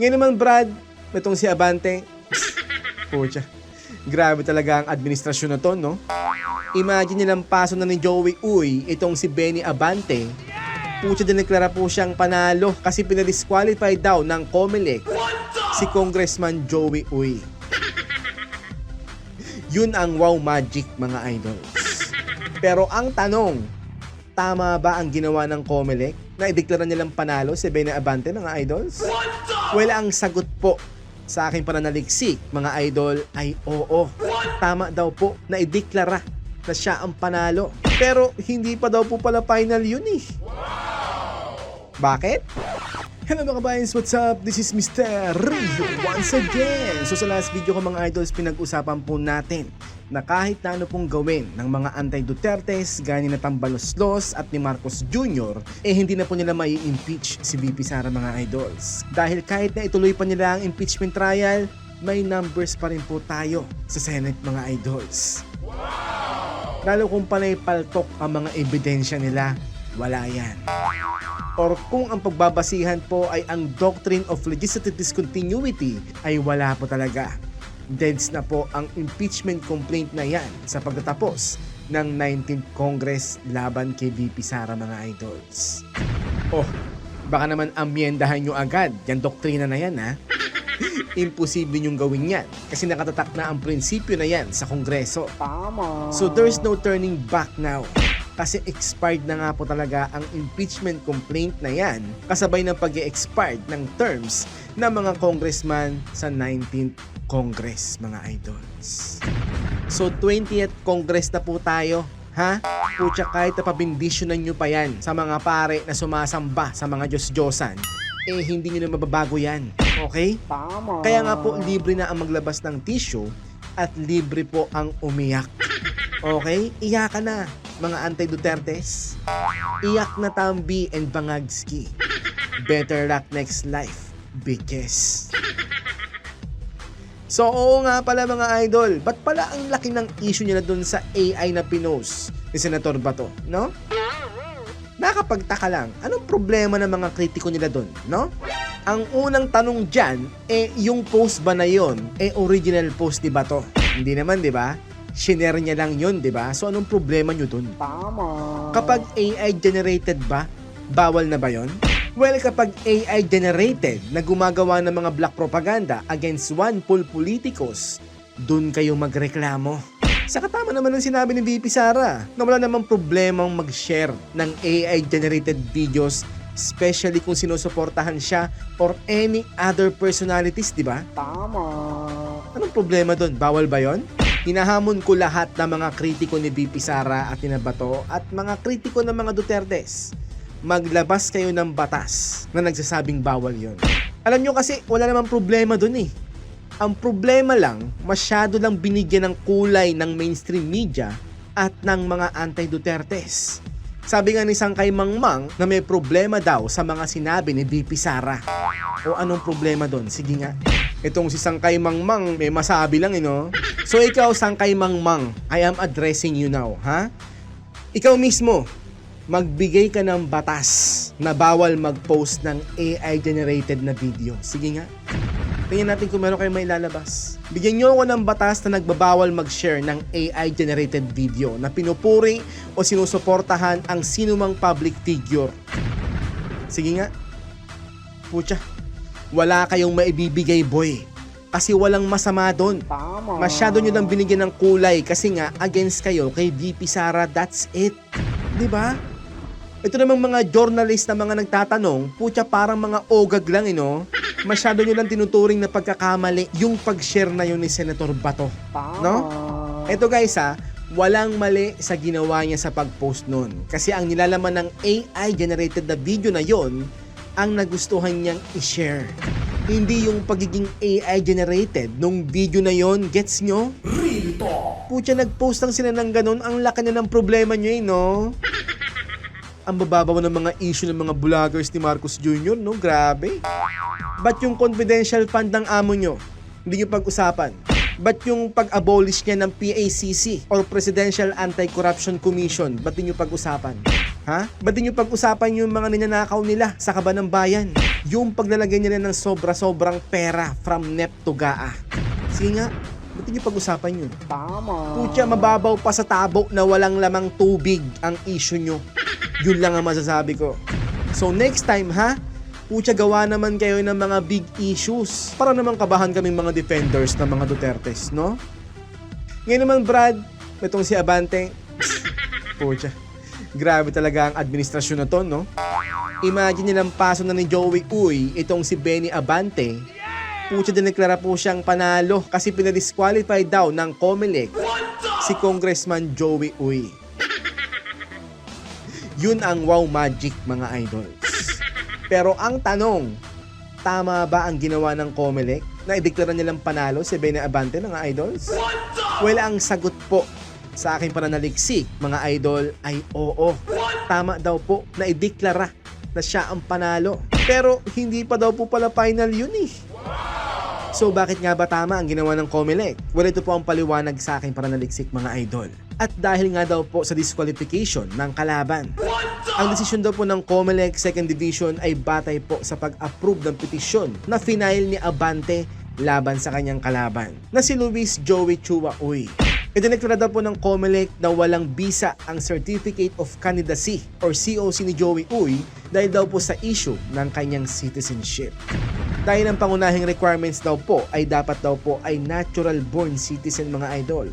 Ngayon naman, Brad, itong si Abante, pucha, grabe talaga ang administrasyon na to, no? Imagine nilang paso na ni Joey Uy, itong si Benny Abante, pucha dineklara po siyang panalo kasi pinadisqualify daw ng COMELEC si Congressman Joey Uy. Yun ang wow magic mga idols. Pero ang tanong, tama ba ang ginawa ng COMELEC na ideklara nilang panalo si Benny Abante mga idols? Well, ang sagot po sa aking pananaliksik mga idol ay oo. Tama daw po na ideklara na siya ang panalo. Pero hindi pa daw po pala final yun eh. Bakit? Hello mga kabayans, what's up? This is Mr. Rio once again. So sa last video ko mga idols, pinag-usapan po natin na kahit na ano pong gawin ng mga anti-Dutertes, gaya ni Tambaloslos at ni Marcos Jr., eh hindi na po nila mai impeach si VP Sara mga idols. Dahil kahit na ituloy pa nila ang impeachment trial, may numbers pa rin po tayo sa Senate mga idols. Lalo kung panay paltok ang mga ebidensya nila, wala yan or kung ang pagbabasihan po ay ang Doctrine of Legislative Discontinuity ay wala po talaga. Deads na po ang impeachment complaint na yan sa pagtatapos ng 19th Congress laban kay VP Sara mga idols. Oh, baka naman amyendahan nyo agad yan doktrina na yan ha. Imposible nyong gawin yan kasi nakatatak na ang prinsipyo na yan sa Kongreso. Tama. So there's no turning back now. Kasi expired na nga po talaga ang impeachment complaint na yan kasabay ng pag expired ng terms ng mga congressman sa 19th Congress, mga idols. So 20th Congress na po tayo. Ha? Pucha kahit na pabindisyonan nyo pa yan sa mga pare na sumasamba sa mga Diyos-Diyosan, eh hindi nyo na mababago yan. Okay? Tama. Kaya nga po, libre na ang maglabas ng tissue at libre po ang umiyak. Okay? Iyak ka na, mga anti-Dutertes. Iyak na Tambi and Bangagski. Better luck next life, bitches. So oo nga pala mga idol, ba't pala ang laki ng issue nila dun sa AI na pinost ni Senator Bato, no? Nakapagtaka lang, anong problema ng mga kritiko nila dun, no? Ang unang tanong dyan, eh yung post ba na yon, eh original post ni Bato? Hindi naman, di ba? Shinare niya lang yun, di ba? So anong problema nyo dun? Tama. Kapag AI generated ba, bawal na ba yon? Well, kapag AI generated na gumagawa ng mga black propaganda against one pool politicos, dun kayo magreklamo. Sa katama naman ng sinabi ni VP Sara na wala namang problemang mag-share ng AI generated videos especially kung sinusuportahan siya or any other personalities, di ba? Tama. Anong problema doon? Bawal ba yon? Hinahamon ko lahat ng mga kritiko ni VP Sara at Tinabato at mga kritiko ng mga Dutertes. Maglabas kayo ng batas na nagsasabing bawal yon. Alam nyo kasi wala namang problema doon eh. Ang problema lang, masyado lang binigyan ng kulay ng mainstream media at ng mga anti-Dutertes. Sabi nga ni Sangkay Mangmang na may problema daw sa mga sinabi ni VP Sara. O anong problema doon? Sige nga. Itong si Sangkay Mangmang, may masabi lang, eh, no? So ikaw, Sangkay Mangmang, I am addressing you now, ha? Ikaw mismo, magbigay ka ng batas na bawal mag-post ng AI-generated na video. Sige nga. Tingnan natin kung meron kayo may lalabas. Bigyan nyo ako ng batas na nagbabawal mag-share ng AI-generated video na pinupuri o sinusuportahan ang sinumang public figure. Sige nga. Pucha, wala kayong maibibigay boy. Kasi walang masama doon. Masyado nyo lang binigyan ng kulay kasi nga against kayo kay VP Sara, that's it. 'Di ba? Ito namang mga journalist na mga nagtatanong, putya parang mga ogag lang eh no? Masyado nyo lang tinuturing na pagkakamali yung pag-share na yun ni Senator Bato. No? Ito guys ha, walang mali sa ginawa niya sa pag-post nun. Kasi ang nilalaman ng AI generated na video na yon ang nagustuhan niyang i-share. Hindi yung pagiging AI generated nung video na yon, gets nyo? Real talk! Putya, nag-post lang sila ng ganun, ang laki na ng problema nyo eh, no? Ang bababaw ng mga issue ng mga vloggers ni Marcos Jr., no? Grabe. Ba't yung confidential fund ng amo nyo? Hindi nyo pag-usapan. Ba't yung pag-abolish niya ng PACC or Presidential Anti-Corruption Commission? Ba't di nyo pag-usapan? Ha? Ba't di nyo pag-usapan yung mga ninanakaw nila sa kaba ng bayan? Yung paglalagay nila ng sobra-sobrang pera from NEP GAA. Sige nga, ba't niyo pag-usapan yun? Tama. Putya, mababaw pa sa tabo na walang lamang tubig ang issue nyo. Yun lang ang masasabi ko. So next time ha, Putya, gawa naman kayo ng mga big issues para naman kabahan kaming mga defenders ng mga Dutertes, no? Ngayon naman, Brad, itong si Abante, Putya, grabe talaga ang administrasyon na to, no? Imagine nilang paso na ni Joey Uy itong si Benny Abante. Putya, dineklara po siyang panalo kasi pinadisqualify daw ng COMELEC si Congressman Joey Uy. Yun ang wow magic mga idols. Pero ang tanong, tama ba ang ginawa ng COMELEC na ideklara nilang panalo si Benny Abante mga idols? Well, ang sagot po sa aking pananaliksik mga idol ay oo. Tama daw po na ideklara na siya ang panalo. Pero hindi pa daw po pala final yun eh. So bakit nga ba tama ang ginawa ng COMELEC? Well, ito po ang paliwanag sa aking pananaliksik mga idol. At dahil nga daw po sa disqualification ng kalaban. Ang desisyon daw po ng COMELEC 2nd Division ay batay po sa pag-approve ng petisyon na final ni Abante laban sa kanyang kalaban na si Luis Joey Chua Uy. Idineklara daw po ng COMELEC na walang bisa ang Certificate of Candidacy or COC ni Joey Uy dahil daw po sa issue ng kanyang citizenship. Dahil ang pangunahing requirements daw po ay dapat daw po ay natural born citizen mga idol.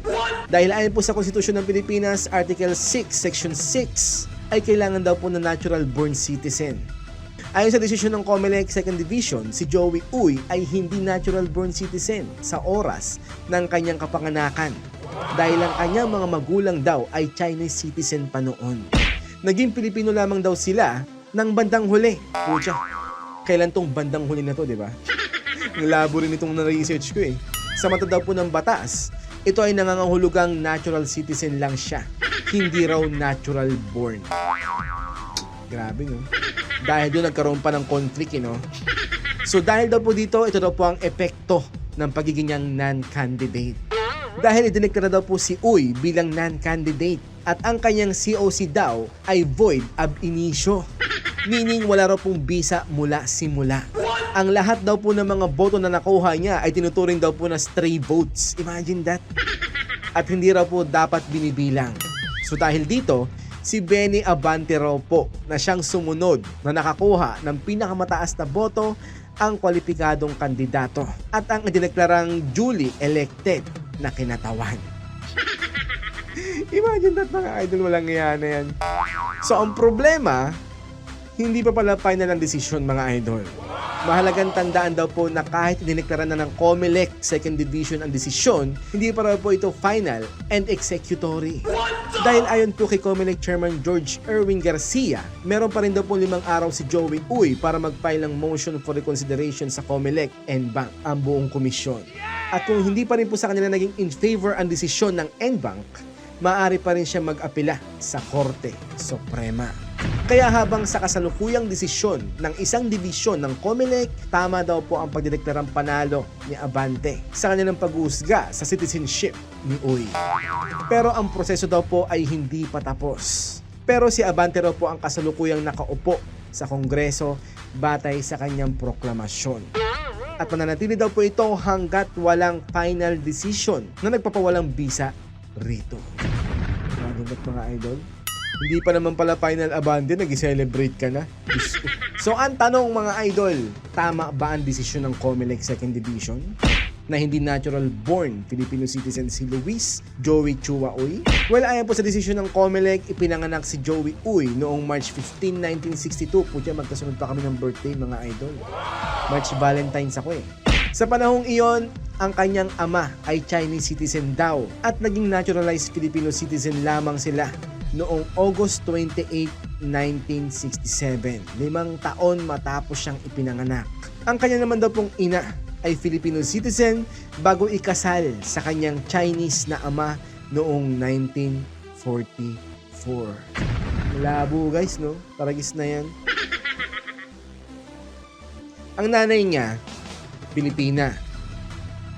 Dahil ayon po sa Konstitusyon ng Pilipinas, Article 6, Section 6, ay kailangan daw po na natural born citizen. Ayon sa desisyon ng COMELEC 2nd Division, si Joey Uy ay hindi natural born citizen sa oras ng kanyang kapanganakan dahil ang kanyang mga magulang daw ay Chinese citizen pa noon. Naging Pilipino lamang daw sila ng bandang huli. Pucha, kailan tong bandang huli na to, di ba? Labo rin itong na-research ko eh. Sa mata daw po ng batas, ito ay nangangahulugang natural citizen lang siya. Hindi raw natural born. Grabe no? Dahil doon nagkaroon pa ng conflict eh, no? So dahil daw po dito, ito daw po ang epekto ng pagiging niyang non-candidate. Dahil idineklara daw po si Uy bilang non-candidate at ang kanyang COC daw ay void ab initio. Meaning wala raw pong bisa mula simula. Ang lahat daw po ng mga boto na nakuha niya ay tinuturing daw po na stray votes. Imagine that. At hindi raw po dapat binibilang. So dahil dito, si Benny Abante raw po na siyang sumunod na nakakuha ng pinakamataas na boto ang kwalipikadong kandidato at ang idineklarang duly elected na kinatawan. Imagine that mga idol, walang iya na yan. So ang problema, hindi pa pala final ang desisyon mga idol. Mahalagang tandaan daw po na kahit dineklara na ng COMELEC 2nd Division ang desisyon, hindi pa raw po ito final and executory. Dahil ayon po kay COMELEC Chairman George Erwin Garcia, meron pa rin daw po limang araw si Joey Uy para mag-file ng motion for reconsideration sa COMELEC NBank ang buong komisyon. At kung hindi pa rin po sa kanila naging in favor ang desisyon ng NBank, maaari pa rin siya mag-apela sa Korte Suprema. Kaya habang sa kasalukuyang desisyon ng isang dibisyon ng COMELEC, tama daw po ang pagdideklarang panalo ni Abante sa kanilang pag-uusga sa citizenship ni Uy. Pero ang proseso daw po ay hindi pa tapos. Pero si Abante raw po ang kasalukuyang nakaupo sa Kongreso batay sa kanyang proklamasyon. At mananatili daw po ito hanggat walang final decision na nagpapawalang bisa rito. Mga mga idol. Hindi pa naman pala final abandon, nag-celebrate ka na. So ang tanong mga idol, tama ba ang desisyon ng COMELEC 2nd Division? na hindi natural born Filipino citizen si Luis Joey Chua Uy? Well, ayon po sa desisyon ng COMELEC, ipinanganak si Joey Uy noong March 15, 1962. Putya, magkasunod pa kami ng birthday mga idol. March Valentine's ako eh. Sa panahong iyon, ang kanyang ama ay Chinese citizen daw at naging naturalized Filipino citizen lamang sila noong August 28, 1967. Limang taon matapos siyang ipinanganak. Ang kanya naman daw pong ina ay Filipino citizen bago ikasal sa kanyang Chinese na ama noong 1944. Labo guys, no? Taragis na yan. Ang nanay niya, Pilipina.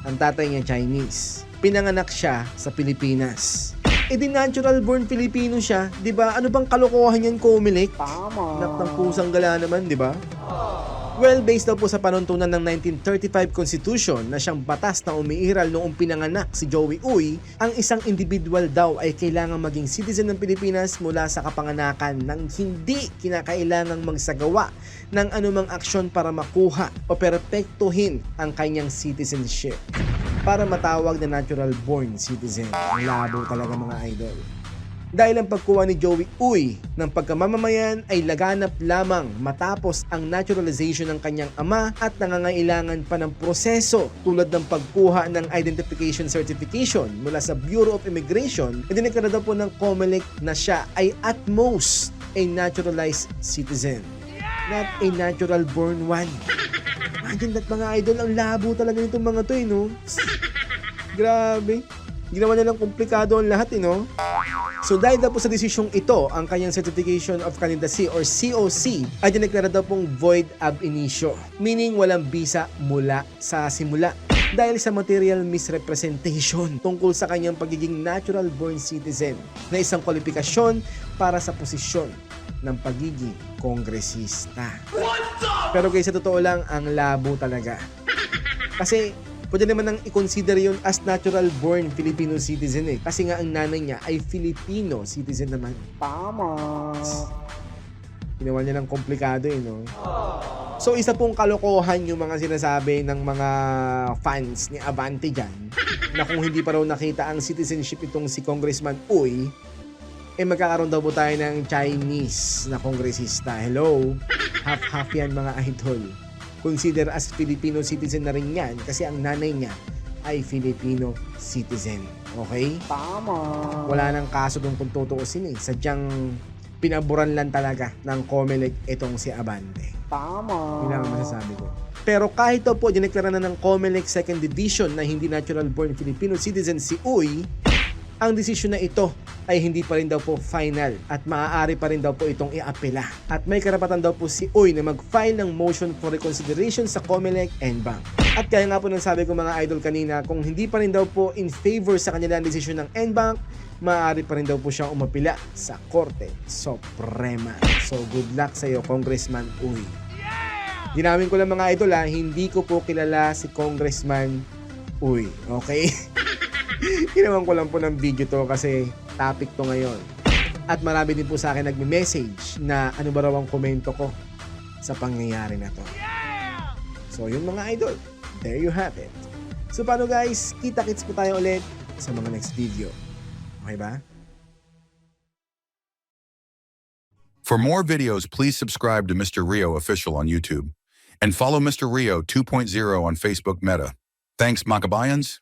Ang tatay niya Chinese. Pinanganak siya sa Pilipinas. E di natural born Filipino siya, 'di ba? Ano bang kalokohan yan, Comelec? Tama. Nak ng pusang gala naman, 'di ba? Well, based daw po sa panuntunan ng 1935 Constitution na siyang batas na umiiral noong pinanganak si Joey Uy, ang isang individual daw ay kailangang maging citizen ng Pilipinas mula sa kapanganakan nang hindi kinakailangang magsagawa ng anumang aksyon para makuha o perpektuhin ang kanyang citizenship para matawag na natural born citizen. Ang labo talaga mga idol. Dahil ang pagkuha ni Joey Uy ng pagkamamamayan ay laganap lamang matapos ang naturalization ng kanyang ama at nangangailangan pa ng proseso tulad ng pagkuha ng identification certification mula sa Bureau of Immigration na dineklara daw po ng COMELEC na siya ay at most a naturalized citizen not a natural born one. Imagine that mga idol, ang labo talaga nitong mga to eh, no? Grabe. Ginawa nilang komplikado ang lahat eh, no? So dahil daw po sa desisyong ito, ang kanyang Certification of Candidacy or COC ay dineklara daw pong void ab initio, meaning walang visa mula sa simula dahil sa material misrepresentation tungkol sa kanyang pagiging natural born citizen na isang kwalifikasyon para sa posisyon ng pagiging kongresista. Pero guys, sa totoo lang, ang labo talaga. Kasi pwede naman nang i-consider yun as natural born Filipino citizen eh. Kasi nga ang nanay niya ay Filipino citizen naman. Tama. Ginawa niya ng komplikado eh, no? So isa pong kalokohan yung mga sinasabi ng mga fans ni Avante dyan na kung hindi pa raw nakita ang citizenship itong si Congressman Uy, eh magkakaroon daw po tayo ng Chinese na kongresista. Hello? Half-half yan mga idol. Consider as Filipino citizen na rin yan kasi ang nanay niya ay Filipino citizen. Okay? Tama. wala nang kaso doon kung tutuusin eh. Sadyang pinaboran lang talaga ng COMELEC itong si Abante. Tama. Yun lang ang masasabi ko. Pero kahit daw po dineklara na ng COMELEC Second Division na hindi natural born Filipino citizen si Uy, ang desisyon na ito ay hindi pa rin daw po final at maaari pa rin daw po itong iapela. At may karapatan daw po si Uy na mag-file ng motion for reconsideration sa COMELEC and Bank. At kaya nga po nang sabi ko mga idol kanina, kung hindi pa rin daw po in favor sa kanilang desisyon ng NBank, maaari pa rin daw po siyang umapila sa Korte Suprema. So good luck sa iyo, Congressman Uy. Dinawin ko lang mga idol ha, hindi ko po kilala si Congressman Uy. Okay? Ginawan ko lang po ng video to kasi topic to ngayon. At marami din po sa akin nagme-message na ano ba raw ang komento ko sa pangyayari na to. So yun mga idol, there you have it. So paano guys, kita-kits po tayo ulit sa mga next video. Okay ba? For more videos, please subscribe to Mr. Rio Official on YouTube and follow Mr. Rio 2.0 on Facebook Meta. Thanks, Makabayans.